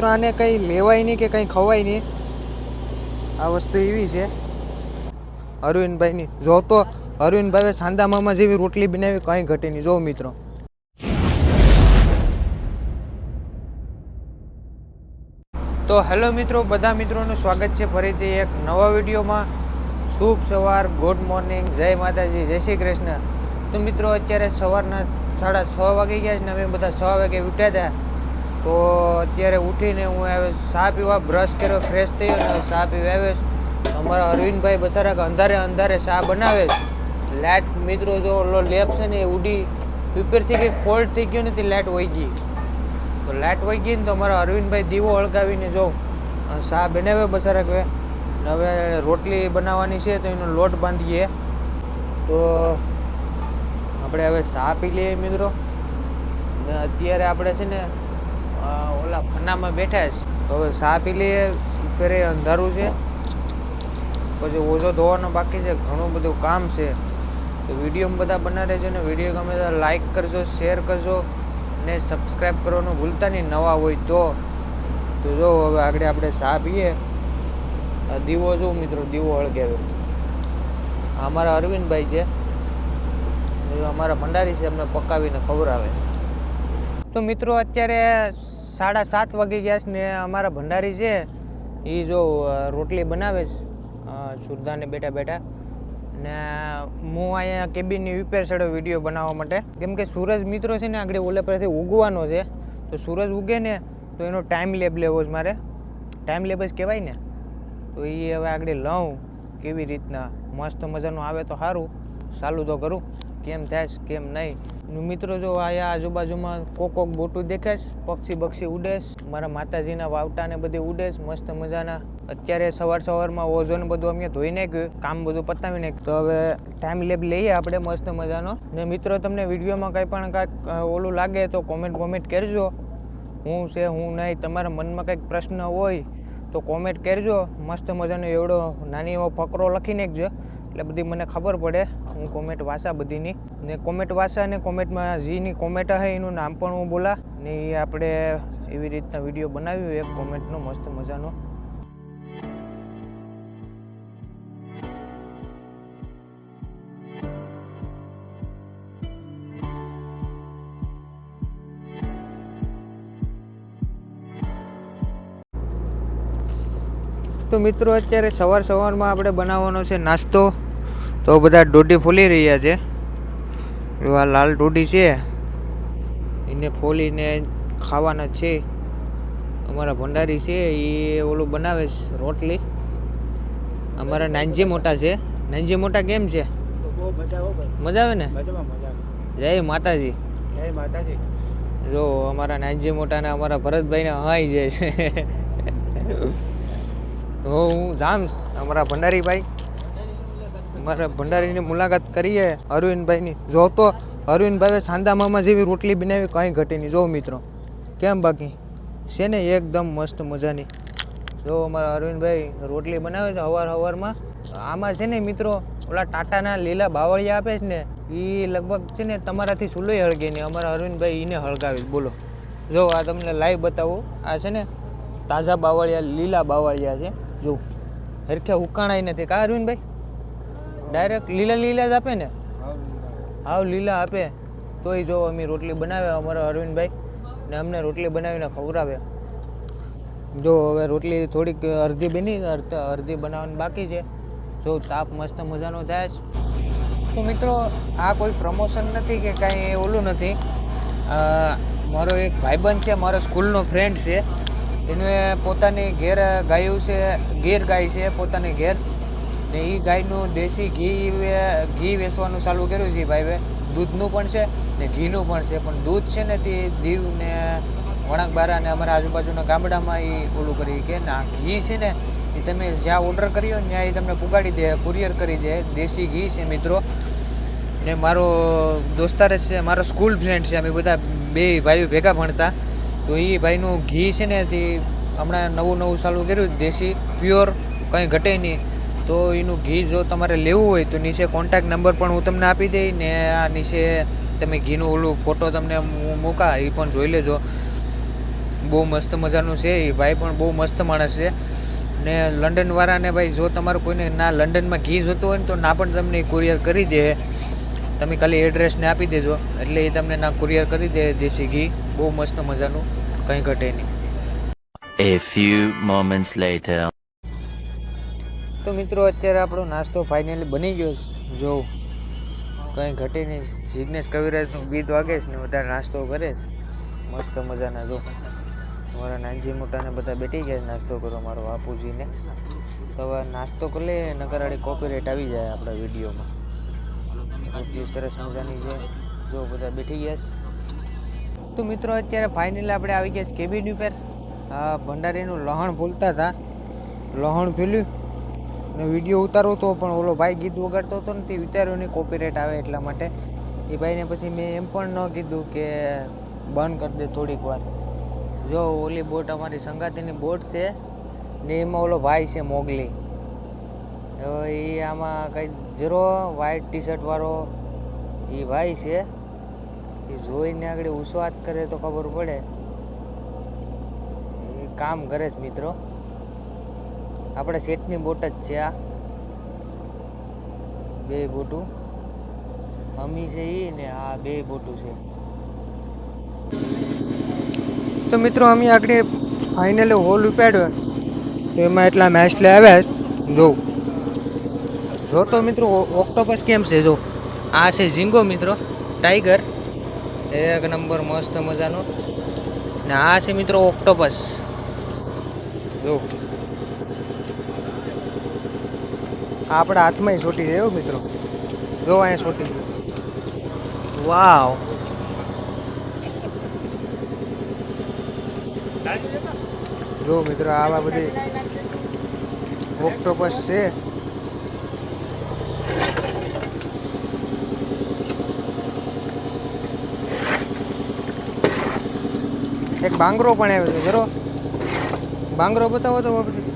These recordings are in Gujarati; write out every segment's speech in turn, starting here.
મિત્રો આને કંઈ લેવાય નહીં કે કંઈ ખવાય નહીં. આ વસ્તુ એવી છે. અરવિંદભાઈની, જો તો અરવિંદભાઈએ સાંદા મામા જેવી રોટલી બનાવી, કંઈ ઘટે નહીં. જો મિત્રો. તો હેલો મિત્રો, બધા મિત્રોનું સ્વાગત છે ફરીથી એક નવા વિડીયોમાં. શુભ સવાર, ગુડ મોર્નિંગ, જય માતાજી, જય શ્રી કૃષ્ણ. તો મિત્રો, અત્યારે સવારના સાડા છ વાગી ગયા છે ને અમે બધા છ વાગે ઉઠ્યા હતા. તો અત્યારે ઉઠીને હું આવે ચા પીવા બ્રશ કર્યો ફ્રેશ થયો ને હવે ચા પીવા આવ્યો. અમારા અરવિંદભાઈ બસારા અંધારે અંધારે ચા બનાવે લાઇટ મિત્રો જો ઓલો લેપ છે ને એ ઉડી પીપરથી કંઈક ફોલ્ટ થઈ ગયો નથી લાઇટ વહી ગઈ. તો લાઇટ વહી ગઈ ને તો અમારા અરવિંદભાઈ દીવો હળગાવીને જો શા બનાવે બસારા કે હવે રોટલી બનાવવાની છે તો એનો લોટ બાંધીએ. તો આપણે હવે શા પી લઈએ મિત્રો. ને અત્યારે આપણે છે ને ઓલા ફનામાં બેઠા છે. તો હવે સા પી લઈએ, ફેરે અંધારું છે. પછી ઓછો ધોવાનો બાકી છે, ઘણું બધું કામ છે. તો વીડિયો બધા બના રહેજો ને વીડિયો ગમે તો લાઇક કરજો શેર કરજો ને સબસ્ક્રાઈબ કરવાનું ભૂલતા નહીં, નવા હોય તો. તો જો હવે આગળ આપણે સા પીએ. દીવો જો મિત્રો, દીવો હળગાવે અમારા અરવિંદભાઈ છે. અમારા ભંડારી છે અમને પકાવીને ખવડાવે. તો મિત્રો અત્યારે સાડા સાત વાગી ગયા છે ને અમારા ભંડારી છે. એ જો રોટલી બનાવે છે. અ, સુરધાને બેઠા બેઠા. ને હું અહીંયા કેબિનની રિપેર ચડ્યો વીડિયો બનાવવા માટે. કેમ કે સૂરજ મિત્રો છે ને આગળ ઓલે પરથી ઉગવાનો છે. તો સૂરજ ઉગે ને તો એનો ટાઈમ લેબ લેવો છે મારે. ટાઈમ લેબ જ કહેવાય ને. તો એ હવે આગળ લઉં કેવી રીતના. મસ્ત મજાનું આવે તો સારું. ચાલુ તો કરું. કેમ થાય કેમ નહીં. મિત્રો જો આયા આજુબાજુમાં કોક કોક બોટું દેખાય છે, પક્ષી બક્ષી ઉડેશ મારા માતાજીના વાવટા ને બધી ઉડેશ મસ્ત મજાના. અત્યારે સવાર સવારમાં ઓઝોન બધું અમે ધોઈ નાખ્યું કામ બધું પતાવી નાખ્યું. તો હવે ટાઈમ લેબ લઈએ આપણે મસ્ત મજાનો. ને મિત્રો તમને વિડીયોમાં કંઈ પણ કાંઈક ઓલું લાગે તો કોમેન્ટ કોમેન્ટ કરજો. હું છે હું નહીં તમારા મનમાં કંઈક પ્રશ્ન હોય તો કોમેન્ટ કરજો. મસ્ત મજાનો એવડો નાની એવો ફકરો લખી નાખજો. એટલે બધી મને ખબર પડે. હું કોમેન્ટ વાંચા બધીની. ને કોમેન્ટ વાંચા ને કોમેન્ટમાં જીની કોમેન્ટ હે, એનું નામ પણ હું બોલા. ને એ આપણે એવી રીતના વીડિયો બનાવ્યો, એક કોમેન્ટનો મસ્ત મજાનો. તો મિત્રો અત્યારે સવાર સવારમાં આપણે બનાવવાનો છે નાસ્તો. તો બધા દોઢી ફોલી રહ્યા છે. એવા લાલ ઢોઢી છે. એને ફોલીને ખાવાના છે. અમારા ભંડારી છે એ ઓલું બનાવે છે રોટલી. અમારા નાનજી મોટા છે. નાનજી મોટા કેમ છે? મજા આવે ને? જય માતાજી. જય માતાજી. જો અમારા નાનજી મોટાને અમારા ભરતભાઈને હાઈ જાય છે. તો હું જામ્સ અમારા ભંડારીભાઈ, અમારા ભંડારીની મુલાકાત કરીએ અરવિંદભાઈની. જો તો અરવિંદભાઈએ સાંદા મામા જેવી રોટલી બનાવી, કંઈ ઘટી નહીં. જો મિત્રો, કેમ બાકી? છે ને એકદમ મસ્ત મજાની. જો અમારા અરવિંદભાઈ રોટલી બનાવે છે હવાર હવારમાં. આમાં છે ને મિત્રો, ઓલા ટાટાના લીલા બાવળિયા આપે છે ને એ લગભગ છે ને તમારાથી સુલોય હળગે નહીં અમારા અરવિંદભાઈ એને હળગાવી બોલો. જો આ તમને લાઈવ બતાવું. આ છે ને તાજા બાવળિયા, લીલા બાવળિયા છે. જો, હરખે ઉકાણાય નથી. કા અરવિંદભાઈ? ડાયરેક્ટ લીલા લીલા જ આપે ને? હાવ લીલા આપે. તોય જો અમે રોટલી બનાવે અમારા અરવિંદભાઈ ને અમને રોટલી બનાવીને ખવડાવે. જો હવે રોટલી થોડીક અડધી બની, અડધી બનાવવાની બાકી છે. જો તાપ મસ્ત મજાનો થાય છે. તો મિત્રો, આ કોઈ પ્રમોશન નથી કે કાંઈ ઓલું નથી. મારો એક ભાઈબંધ છે, મારો સ્કૂલનો ફ્રેન્ડ છે. એને પોતાની ઘેર ગાયું છે ગીર ગાય છે, પોતાની ઘેર. ને એ ગાયનું દેશી ઘી ઘી વેચવાનું ચાલુ કર્યું છે ભાઈએ દૂધનું પણ છે ને ઘીનું પણ છે, પણ દૂધ છે ને તે દીવ ને વણાકબારા ને અમારા આજુબાજુના ગામડામાં એ ઓલું કરી કે ના ઘી છે ને એ તમે જ્યાં ઓર્ડર કર્યો ને ત્યાં એ તમને પુગાડી દે કુરિયર કરી દે. દેશી ઘી છે મિત્રો. ને મારો દોસ્તાર છે, મારો સ્કૂલ ફ્રેન્ડ છે, અમે બધા બે ભાઈઓ ભેગા ભણતા. તો એ ભાઈનું ઘી છે ને તે હમણાં નવું નવું ચાલુ કર્યું, દેશી પ્યોર કંઈ ઘટે નહીં. તો એનું ઘી જો તમારે લેવું હોય તો નીચે કોન્ટેક્ટ નંબર પણ હું તમને આપી દઈ ને આ નીચે તમે ઘીનું ઓલું ફોટો તમને મૂકા એ પણ જોઈ લેજો. બહુ મસ્ત મજાનું છે એ ભાઈ પણ બહુ મસ્ત માણસ છે. ને લંડનવાળાને ભાઈ જો તમારું કોઈને ના લંડનમાં ઘી જોતું હોય ને તો ના પણ તમને કુરિયર કરી દે. તમે ખાલી એડ્રેસને આપી દેજો. એટલે એ તમને ના કુરિયર કરી દે દેશી ઘી. બહુ મસ્ત મજાનું. કંઈ ઘટે નહીં. A few moments later. તો મિત્રો અત્યારે આપણો નાસ્તો ફાઇનલી બની ગયો જો કંઈ ઘટે નહીં. જિજ્ઞેશ કવિરાજનું ગીત વાગે છે ને બધા નાસ્તો કરે મસ્ત મજાના જો. મારા નાનજી મોટાને બધા બેઠી ગયા છે નાસ્તો કરો મારો બાપુજીને. તો હવે નાસ્તો કરી લે નકરાડી કોપીરાઇટ આવી જાય આપણા વિડીયોમાં. એટલી સરસ મજાની છે. જો બધા બેઠી ગયા છે. તો મિત્રો, અત્યારે ફાઇનલ આપણે આવી ગયા છે કેબિન ઉપર. ભંડારીનું લહણ ભૂલતા હતા. લહણ ફેલ્યું ને વીડિયો ઉતારવો તો પણ ઓલો ભાઈ ગીત વગાડતો હતો ને તે ઉતાર્યો નહીં કોપીરાઇટ આવે એટલા માટે. એ ભાઈને પછી મેં એમ પણ ન કીધું કે બંધ કરી દે થોડીક વાર. જો ઓલી બોટ અમારી સંગાતીની બોટ છે ને એમાં ઓલો ભાઈ છે મોગલી. હવે એ આમાં કંઈ ઝીરો વ્હાઈટ ટી શર્ટવાળો એ ભાઈ છે. એ જોઈને આગળ ઉસવાત કરે તો ખબર પડે. એ કામ કરે છે મિત્રો. આપણે સેટની બોટ જ છે આ. બે બોટું. અમી છે એ ને આ બે બોટું છે. તો મિત્રો, અમે આગળ ફાઇનલી હોલ ઉપાડ્યો. તો એમાં એટલા મેચ લઈ આવ્યા. જો જો તો મિત્રો ઓક્ટોપસ કેમ છે? જો, આ છે ઝીંગો મિત્રો, ટાઈગર. એક નંબર, મસ્ત મજાનો. ને આ છે મિત્રો ઓક્ટોપસ. જો. આપણા હાથમાં છોટી જાય હો મિત્રો. જો અહીંયા છોટી વાવ. જો મિત્રો, આવા બધી ઓક્ટોપસ છે. બાંગરો પણ આવ્યો છે, જરો. બાંગરો બતાવો તો બાપજી.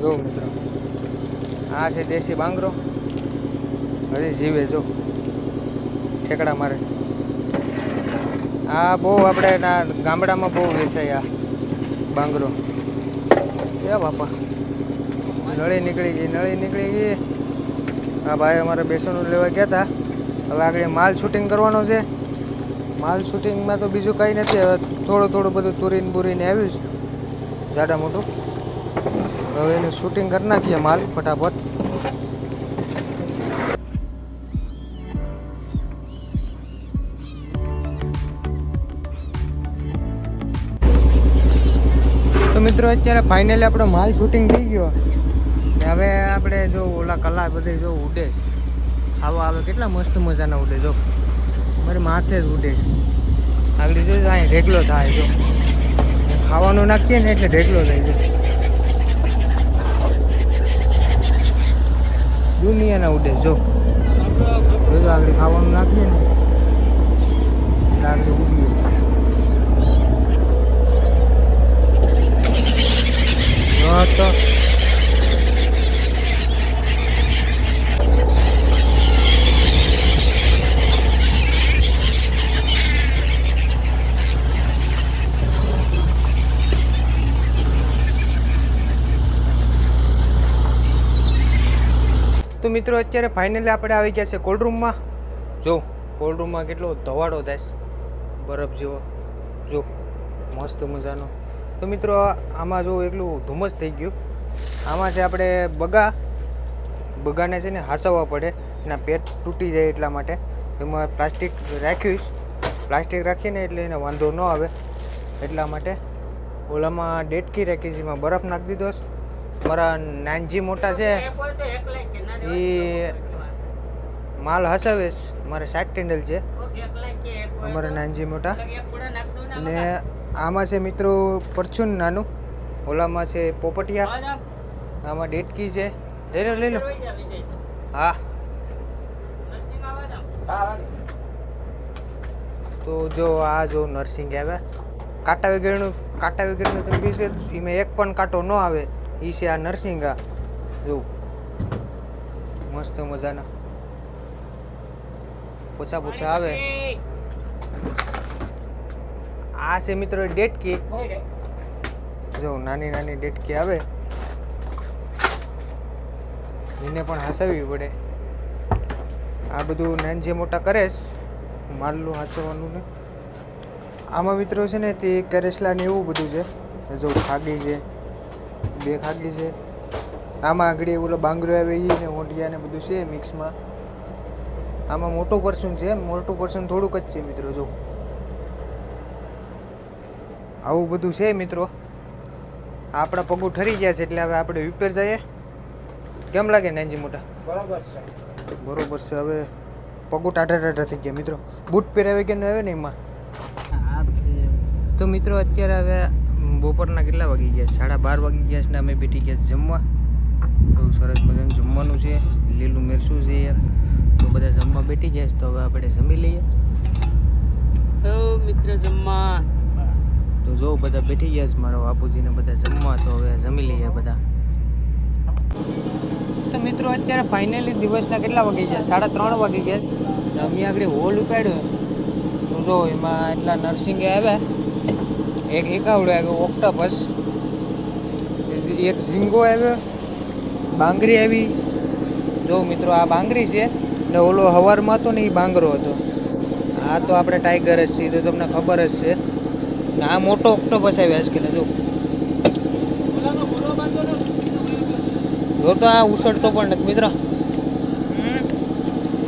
જો મિત્રો, આ છે દેશી બાંગરો. હજી જીવે જો, ઠેકડા મારે. આ બહુ આપણે ગામડામાં બહુ વેચાય આ બાંગરો. એ બાપા, નળી નીકળી ગઈ, નળી નીકળી ગઈ. આ ભાઈ અમારે બેસણું લેવા ગયા હતા હવે આગળ માલ શૂટિંગ કરવાનો છે. માલ શૂટિંગમાં તો બીજું કંઈ નથી. હવે થોડું થોડું બધું તુરીને બુરીને આવ્યું છે. જાડા મોટું. હવે એનું શૂટિંગ કરી નાખીએ માલ ફટાફટ. તો મિત્રો, અત્યારે ફાઇનલી આપણો માલ શૂટિંગ થઈ ગયો. હવે આપણે જો ઓલા કલા બધી જો ઉડે આવા આવે, કેટલા મસ્ત મજાના ઉડે જો. મારે માથે જ ઉડે. આગળ જો અહીં ઢેકલો થાય જો. ખાવાનું નાખીએ ને એટલે ઢેકલો થાય છે. દુનિયાના ઉડે જો. આગળ ખાવાનું નાખીએ ને. આગળ ઉડીએ. તો તો મિત્રો, અત્યારે ફાઇનલી આપણે આવી ગયા છે કોલ્ડ રૂમમાં જો કોલ્ડ રૂમમાં કેટલો ધવાડો થાય બરફ જેવો. જો, મસ્ત મજાનો. તો મિત્રો, આમાં જો એટલું ધુમ્મસ થઈ ગયું. આમાં છે આપણે બગા. બગાને છે ને હાસવવા પડે. એના પેટ તૂટી જાય એટલા માટે. એમાં પ્લાસ્ટિક રાખ્યું પ્લાસ્ટિક રાખીને એટલે એને વાંધો ન આવે. એટલા માટે ઓલામાં ડેટકી રાખી છે. એમાં બરફ નાખી દીધો છે. મારા નાનજી મોટા છે. એ માલ હસાવીશ મારે સાત ટેન્ડલ છે. અમારા નાનજી મોટા. ને આમાં છે મિત્રો પરચુન નાનું ઓલામાં છે પોપટિયા આમાં ડેટકી છે. લઈ લો લઈ લો. હા. તો જો આ જો નર્સિંગ આવે. કાંટા વગેરેનું કાંટા વગેરેનું તમે પીશે એમાં એક પણ કાંટો ન આવે. એ છે આ નર્સિંગ આ જો મસ્ત મજાના. પોછા પોછા આવે. આ છે મિત્રો ડેટકી. જો નાની નાની ડેટકી આવે. એને પણ હસાવવી પડે. આ બધું નાન જે મોટા કરે માલનું હાંચવાનું ને. આમાં મિત્રો છે ને તે કરેસલા ને એવું બધું છે. જો ખાગી છે. બે ખાગી છે. આમાં આગળ ઓલો બાંગરો આવે એ ને ઓઢિયા ને બધું છે મિક્સમાં. આમાં મોટું પર્સન છે મોટું પર્સન થોડુંક જ છે મિત્રો જો. આવું બધું છે મિત્રો. આપણા પગું ઠરી ગયા છે એટલે હવે આપણે વિપેર જઈએ. કેમ લાગે નાનજી મોટા? બરાબર છે. બરોબર છે હવે પગું ટાટા ટાટા થઈ ગયા મિત્રો. બૂટ પહેરાવે કે ન આવે ને એમાં? તો મિત્રો અત્યારે હવે બપોરના કેટલા વાગી ગયા? સાડા બાર વાગી ગયા છે ને અમે બેઠી ગયા જમવા. બહુ સરસ મજાનું જમવાનું છે. લીલું મિરસું છે યાર. તો બધા જમવા બેઠી ગયા તો હવે આપણે જમી લઈએ. તો મિત્ર જમવા. તો જો બધા બેઠી ગયા છે મારા બાપુજીને બધા જમવા. તો હવે જમી લઈએ બધા. તો મિત્રો અત્યારે ફાઇનલી દિવસના કેટલા વાગી ગયા? સાડા ત્રણ વાગી ગયા અમે આગળ હોલ ઉપાડ્યો. તો જો એમાં એટલા નર્સિંગે આવ્યા. એક એકાવડો આવ્યો ઓક્ટોપસ. એક ઝીંગો આવ્યો બાંગરી આવી. જો મિત્રો આ બાંગરી છે ને ઓલો હવારમાં હતો ને એ બાંગરો હતો. આ તો આપણે ટાઈગર જ છીએ તો તમને ખબર જ છે. ને આ મોટો ઓક્ટોપસ આવ્યો આજકાલ જો જો તો આ ઉછળતો પણ નથી મિત્ર.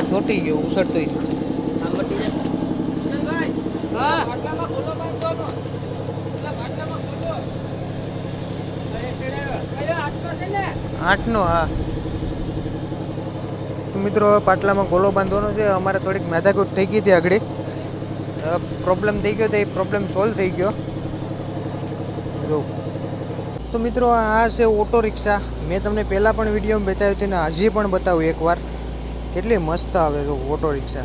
સોટી ગયો ઉછળતો આઠનો હા. મિત્રો પાટલામાં ગોલો બાંધવાનો છે. અમારે થોડીક માથાકૂટ થઈ ગઈ હતી આગળ. પ્રોબ્લેમ થઈ ગયો તો એ પ્રોબ્લેમ સોલ્વ થઈ ગયો. જો. તો મિત્રો, આ છે ઓટો રિક્ષા. મેં તમને પહેલાં પણ વિડીયોમાં બતાવ્યું હતી ને હજી પણ બતાવું એકવાર. કેટલી મસ્ત આવે જો ઓટો રિક્ષા.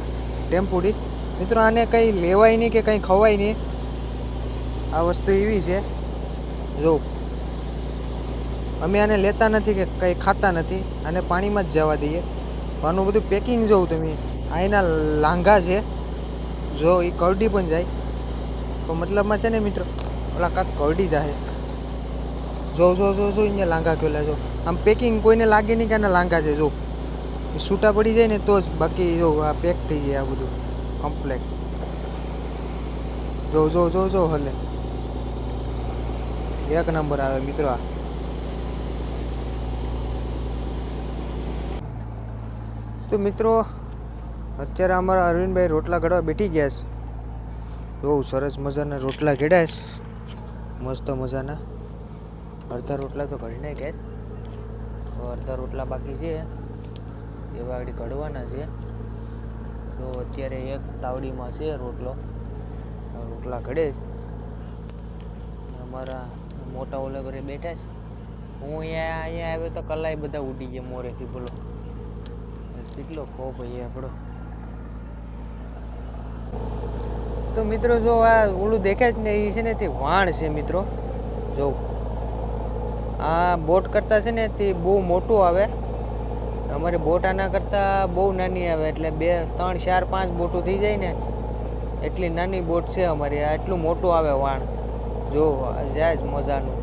ટેમ્પુડી. મિત્રો, આને કંઈ લેવાય નહીં કે કંઈ ખવાય નહીં. આ વસ્તુ એવી છે. જો. અમે આને લેતા નથી કે કંઈ ખાતા નથી અને પાણીમાં જ જવા દઈએ. આનું બધું પેકિંગ જોઉં તમે. આ એના લાંઘા છે. જો એ કરડી પણ જાય. તો મતલબમાં છે ને મિત્રો ઓલા કાંક કરડી જાય જો જો જો જો, અહીંયા લાંઘા કેલા જો આમ પેકિંગ કોઈને લાગે નહીં કે આના લાંઘા છે, જો. એ છૂટા પડી જાય ને તો જ બાકી જો આ પેક થઈ જાય આ બધું. કમ્પ્લેટ જો જો જો જો, હલે. એક નંબર આવે મિત્રો આ. તો મિત્રો, અત્યારે અમારા અરવિંદભાઈ રોટલા ઘડવા બેઠી ગયા છે. બહુ સરસ મજાના રોટલા ઘડ્યા છે. મસ્ત મજાના. અડધા રોટલા તો ઘડીને ગયા છે અડધા રોટલા બાકી છે. એવા આગળ ઘડવાના છે. તો અત્યારે એક તાવડીમાં છે રોટલો. રોટલા ઘડે છે. અમારા મોટા ઓલે ઘરે બેઠા છે. હું અહીંયા અહીંયા આવ્યો તો કલાઈ બધા ઉડી ગયા મોરેથી બોલો કેટલો ખોફ અહીંયા આપણો. તો મિત્રો જો આ ઓલું દેખાય જ ને એ છે ને તે વાણ છે મિત્રો. જો આ બોટ કરતાં છે ને તે બહુ મોટું આવે. અમારી બોટ આના કરતાં બહુ નાની આવે, એટલે બે, ત્રણ, ચાર, પાંચ બોટું થઈ જાય ને, એટલી નાની બોટ છે અમારી. આ એટલું મોટું આવે વાણ. જો જાય જ મજાનું.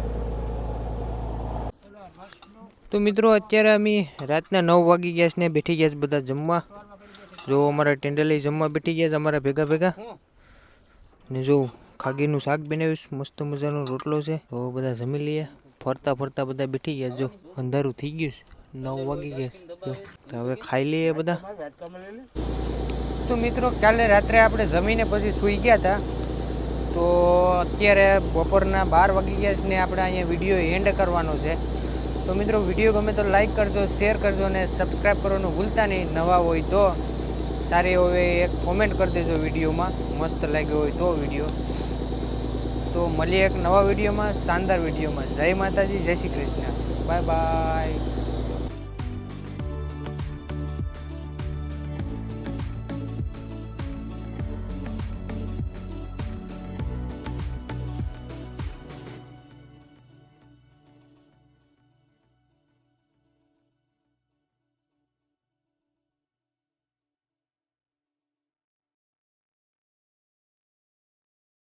તો મિત્રો, અત્યારે અમે રાતના નવ વાગી ગયા છે ને બેઠી ગયા છે બધા જમવા. જો અમારા ટેન્ડલી જમવા બેઠી ગયા છે, અમારા ભેગા ભેગા. ને જો ખાગીનું શાક બનાવ્યું મસ્ત મજાનો રોટલો છે. તો બધા જમી લઈએ. ફરતા ફરતા બધા બેઠી ગયા જો અંધારું થઈ ગયું છે. નવ વાગી ગયા છે તો હવે ખાઈ લઈએ બધા. તો મિત્રો, કાલે રાત્રે આપણે જમીને પછી સૂઈ ગયા હતા. તો અત્યારે બપોરના બાર વાગી ગયા છે ને આપણે અહીંયા વીડિયો એન્ડ કરવાનો છે. તો મિત્રો, વીડિયો ગમે તો લાઈક કરજો શેર કરજો અને સબસ્ક્રાઈબ કરવાનું ભૂલતા નહીં. નવા હોય તો સારી હવે એક કોમેન્ટ કરી દેજો વિડીયોમાં. મસ્ત લાગ્યો હોય તો વીડિયો. તો મળીએ એક નવા વિડીયોમાં, શાનદાર વિડીયોમાં. જય માતાજી, જય શ્રી કૃષ્ણ. Bye bye